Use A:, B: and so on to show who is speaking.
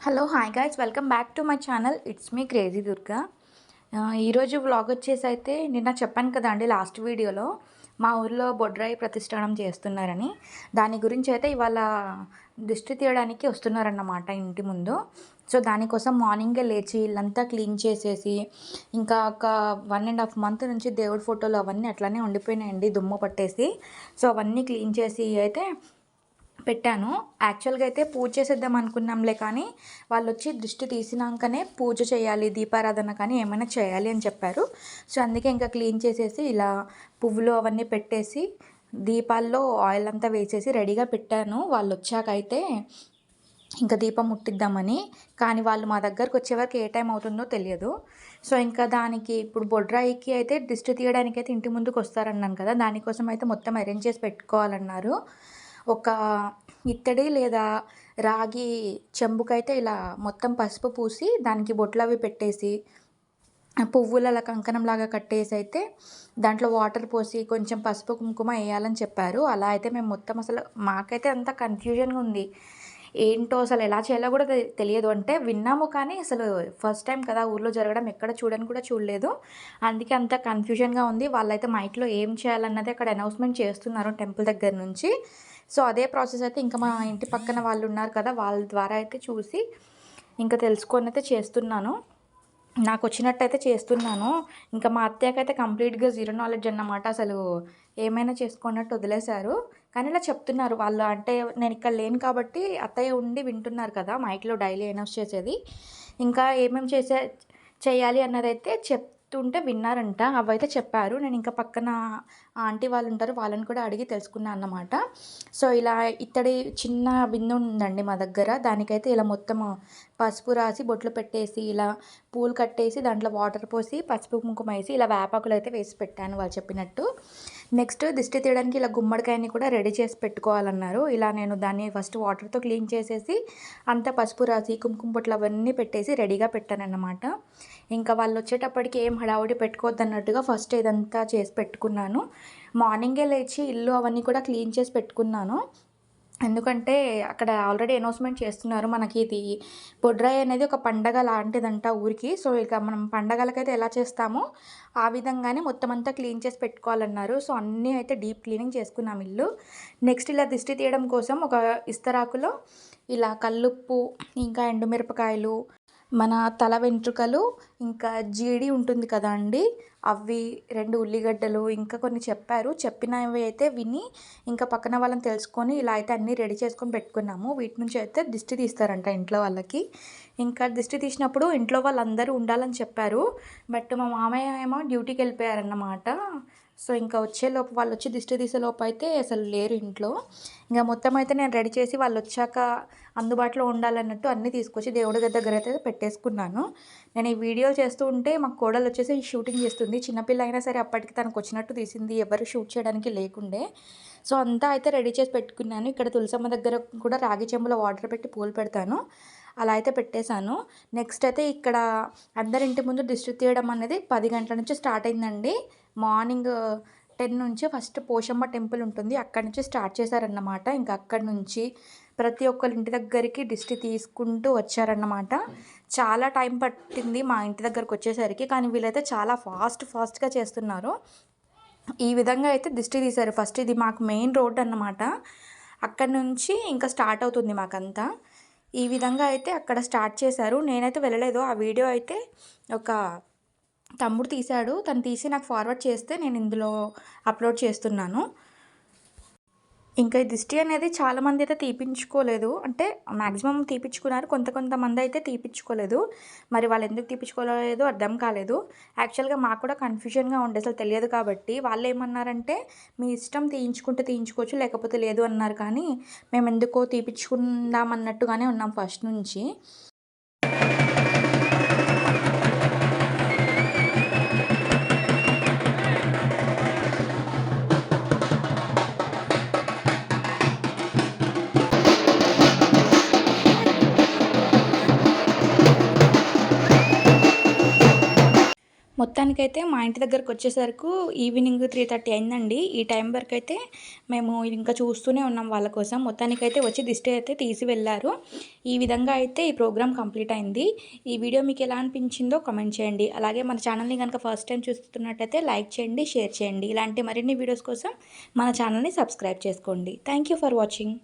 A: Hello hi guys welcome back to my channel it's me crazy Durga ఈరోజు vlog వచ్చేసి అయితే నిన్న చెప్పాను కదా అండి లాస్ట్ వీడియోలో. మా ఊర్లో బొడ్రాయి ప్రతిష్టానం చేస్తున్నారని. దాని గురించి అయితే ఇవాళ దిష్టి తీయడానికి వస్తున్నారన్నమాట ఇంటి ముందు. సో దానికోసం మార్నింగే లేచి ఇల్లంతా క్లీన్ చేసేసి ఇంకా ఒక వన్ అండ్ హాఫ్ మంత్ నుంచి దేవుడి ఫోటోలు అవన్నీ అట్లానే ఉండిపోయినాయండి దుమ్ము పట్టేసి. సో అవన్నీ క్లీన్ చేసి అయితే పెట్టాను. యాక్చువల్గా అయితే పూజ చేసేద్దాం అనుకున్నాంలే కానీ వాళ్ళు వచ్చి దృష్టి తీసినాకనే పూజ చేయాలి దీపారాధన కానీ ఏమైనా చేయాలి అని చెప్పారు. సో అందుకే ఇంకా క్లీన్ చేసేసి ఇలా పువ్వులు అవన్నీ పెట్టేసి దీపాల్లో ఆయిల్ అంతా వేసేసి రెడీగా పెట్టాను. వాళ్ళు వచ్చాక అయితే ఇంకా దీపం ముట్టిద్దామని కానీ వాళ్ళు మా దగ్గరకు వచ్చే వరకు ఏ టైం అవుతుందో తెలియదు. సో ఇంకా దానికి ఇప్పుడు బొడ్రాయికి అయితే దిష్టి తీయడానికి అయితే ఇంటి ముందుకు వస్తారన్నాను కదా దానికోసం అయితే మొత్తం అరేంజ్ చేసి పెట్టుకోవాలన్నారు. ఒక ఇత్తడి లేదా రాగి చెంబుకైతే ఇలా మొత్తం పసుపు పూసి దానికి బొట్లు అవి పెట్టేసి పువ్వుల కంకణం కంకణంలాగా కట్టేసి అయితే దాంట్లో వాటర్ పోసి కొంచెం పసుపు కుంకుమ వేయాలని చెప్పారు. అలా అయితే మేము మొత్తం అసలు మాకైతే అంత కన్ఫ్యూజన్గా ఉంది. ఏంటో అసలు ఎలా చేయాలో కూడా తెలియదు. అంటే విన్నాము కానీ అసలు ఫస్ట్ టైం కదా ఊర్లో జరగడం ఎక్కడ చూడని కూడా చూడలేదు. అందుకే అంత కన్ఫ్యూజన్గా ఉంది. వాళ్ళైతే మైక్లో ఏం చేయాలన్నది అక్కడ అనౌన్స్మెంట్ చేస్తున్నారు టెంపుల్ దగ్గర నుంచి. సో అదే ప్రాసెస్ అయితే ఇంకా మా ఇంటి పక్కన వాళ్ళు ఉన్నారు కదా వాళ్ళ ద్వారా అయితే చూసి ఇంకా తెలుసుకొని అయితే చేస్తున్నాను. నాకు వచ్చినట్టయితే చేస్తున్నాను. ఇంకా మా అత్తయ్యకైతే కంప్లీట్గా జీరో నాలెడ్జ్ అన్నమాట. అసలు ఏమైనా చేసుకున్నట్టు వదిలేశారు. కానీ ఇలా చెప్తున్నారు వాళ్ళు. అంటే నేను ఇక్కడ లేను కాబట్టి అత్తయ్య ఉండి వింటున్నారు కదా మైక్లో డైలీ అనౌన్స్ చేసేది. ఇంకా ఏమేమి చేసే చేయాలి అన్నదైతే చెప్తుంటే విన్నారంట. అవైతే చెప్పారు. నేను ఇంకా పక్కన ఆంటీ వాళ్ళు ఉంటారు వాళ్ళని కూడా అడిగి తెలుసుకున్నాను అన్నమాట. సో ఇలా ఇత్తడి చిన్న బిందె ఉందండి మా దగ్గర. దానికైతే ఇలా మొత్తం పసుపు రాసి బొట్లు పెట్టేసి ఇలా పూలు కట్టేసి దాంట్లో వాటర్ పోసి పసుపు కుంకుమ వేసి ఇలా వేపాకులు అయితే వేసి పెట్టాను వాళ్ళు చెప్పినట్టు. నెక్స్ట్ దిష్టి తీయడానికి ఇలా గుమ్మడికాయని కూడా రెడీ చేసి పెట్టుకోవాలన్నారు. ఇలా నేను దాన్ని ఫస్ట్ వాటర్తో క్లీన్ చేసేసి అంతా పసుపు రాసి కుంకుమ బొట్లు అవన్నీ పెట్టేసి రెడీగా పెట్టానన్నమాట. ఇంకా వాళ్ళు వచ్చేటప్పటికి ఏం హడావుడి పెట్టుకోవద్దు అన్నట్టుగా ఫస్ట్ ఇదంతా చేసి పెట్టుకున్నాను. మార్నింగే లేచి ఇల్లు అవన్నీ కూడా క్లీన్ చేసి పెట్టుకున్నాను. ఎందుకంటే అక్కడ ఆల్రెడీ అనౌన్స్మెంట్ చేస్తున్నారు మనకి ఇది బొడ్రాయి అనేది ఒక పండగ లాంటిదంట ఊరికి. సో ఇక మనం పండగలకైతే ఎలా చేస్తామో ఆ విధంగానే మొత్తం అంతా క్లీన్ చేసి పెట్టుకోవాలన్నారు. సో అన్నీ అయితే డీప్ క్లీనింగ్ చేసుకున్నాం ఇల్లు. నెక్స్ట్ ఇలా దిష్టి తీయడం కోసం ఒక ఇస్తరాకులో ఇలా కల్లుప్పు ఇంకా ఎండుమిరపకాయలు మన తల వెంట్రుకలు ఇంకా జీడి ఉంటుంది కదా అండి అవి రెండు ఉల్లిగడ్డలు ఇంకా కొన్ని చెప్పారు. చెప్పినవి అయితే విని ఇంకా పక్కన వాళ్ళని తెలుసుకొని ఇలా అయితే అన్నీ రెడీ చేసుకొని పెట్టుకున్నాము. వీటి నుంచి అయితే దిష్టి తీస్తారంట ఇంట్లో వాళ్ళకి. ఇంకా దిష్టి తీసినప్పుడు ఇంట్లో వాళ్ళందరూ ఉండాలని చెప్పారు. బట్ మా మామయ్య ఏమో డ్యూటీకి వెళ్ళిపోయారన్నమాట. సో ఇంకా వచ్చేలోపు వాళ్ళు వచ్చి దిష్టి తీసే లోపు అయితే అసలు లేరు ఇంట్లో. ఇంకా మొత్తం అయితే నేను రెడీ చేసి వాళ్ళు వచ్చాక అందుబాటులో ఉండాలన్నట్టు అన్నీ తీసుకొచ్చి దేవుడి దగ్గర అయితే పెట్టేసుకున్నాను. నేను ఈ వీడియోలు చేస్తూ ఉంటే మా కోడలు వచ్చేసి షూటింగ్ చేస్తుంది. చిన్నపిల్ల అయినా సరే అప్పటికి తనకు వచ్చినట్టు తీసింది. ఎవరు షూట్ చేయడానికి లేకుండే. సో అంతా అయితే రెడీ చేసి పెట్టుకున్నాను. ఇక్కడ తులసమ్మ దగ్గర కూడా రాగి చెంబులో వాటర్ పెట్టి పూలు పెడతాను. అలా అయితే పెట్టేశాను. నెక్స్ట్ అయితే ఇక్కడ అందరింటి ముందు దిష్టి తీయడం అనేది పది గంటల నుంచి స్టార్ట్ అయిందండి. మార్నింగ్ టెన్ నుంచి ఫస్ట్ పోషమ్మ టెంపుల్ ఉంటుంది. అక్కడి నుంచి స్టార్ట్ చేశారన్నమాట. ఇంకా అక్కడి నుంచి ప్రతి ఒక్కరి ఇంటి దగ్గరికి దిష్టి తీసుకుంటూ వచ్చారన్నమాట. చాలా టైం పట్టింది మా ఇంటి దగ్గరకు వచ్చేసరికి కానీ వీళ్ళైతే చాలా ఫాస్ట్ ఫాస్ట్గా చేస్తున్నారు. ఈ విధంగా అయితే దిష్టి తీశారు. ఫస్ట్ ఇది మాకు మెయిన్ రోడ్ అన్నమాట. అక్కడ నుంచి ఇంకా స్టార్ట్ అవుతుంది మాకంతా. ఈ విధంగా అయితే అక్కడ స్టార్ట్ చేశారు. నేనైతే వెళ్ళలేదు. ఆ వీడియో అయితే ఒక తమ్ముడు తీశాడు. తను తీసి నాకు ఫార్వర్డ్ చేస్తే నేను ఇందులో అప్లోడ్ చేస్తున్నాను. ఇంకా ఈ దిష్టి అనేది చాలామంది అయితే తీపించుకోలేదు. అంటే మ్యాక్సిమం తీపించుకున్నారు. కొంత కొంతమంది అయితే తీపించుకోలేదు. మరి వాళ్ళు ఎందుకు తీపించుకోలేదు అర్థం కాలేదు. యాక్చువల్గా మాకు కూడా కన్ఫ్యూజన్గా ఉండే అసలు తెలియదు కాబట్టి. వాళ్ళు ఏమన్నారంటే మీ ఇష్టం తీయించుకుంటే తీయించుకోవచ్చు లేకపోతే లేదు అన్నారు. కానీ మేము ఎందుకో తీపించుకుందాం అన్నట్టుగానే ఉన్నాం ఫస్ట్ నుంచి. మొత్తానికైతే మా ఇంటి దగ్గరకు వచ్చేసరికి ఈవినింగ్ త్రీ థర్టీ అయిందండి. ఈ టైం వరకు అయితే మేము ఇంకా చూస్తూనే ఉన్నాం వాళ్ళ కోసం. మొత్తానికైతే వచ్చి దిష్టి అయితే తీసి వెళ్ళారు. ఈ విధంగా అయితే ఈ ప్రోగ్రామ్ కంప్లీట్ అయింది. ఈ వీడియో మీకు ఎలా అనిపించిందో కామెంట్ చేయండి. అలాగే మన ఛానల్ని కనుక ఫస్ట్ టైం చూస్తున్నట్టయితే లైక్ చేయండి షేర్ చేయండి. ఇలాంటి మరిన్ని వీడియోస్ కోసం మన ఛానల్ని సబ్స్క్రైబ్ చేసుకోండి. Thank for watching.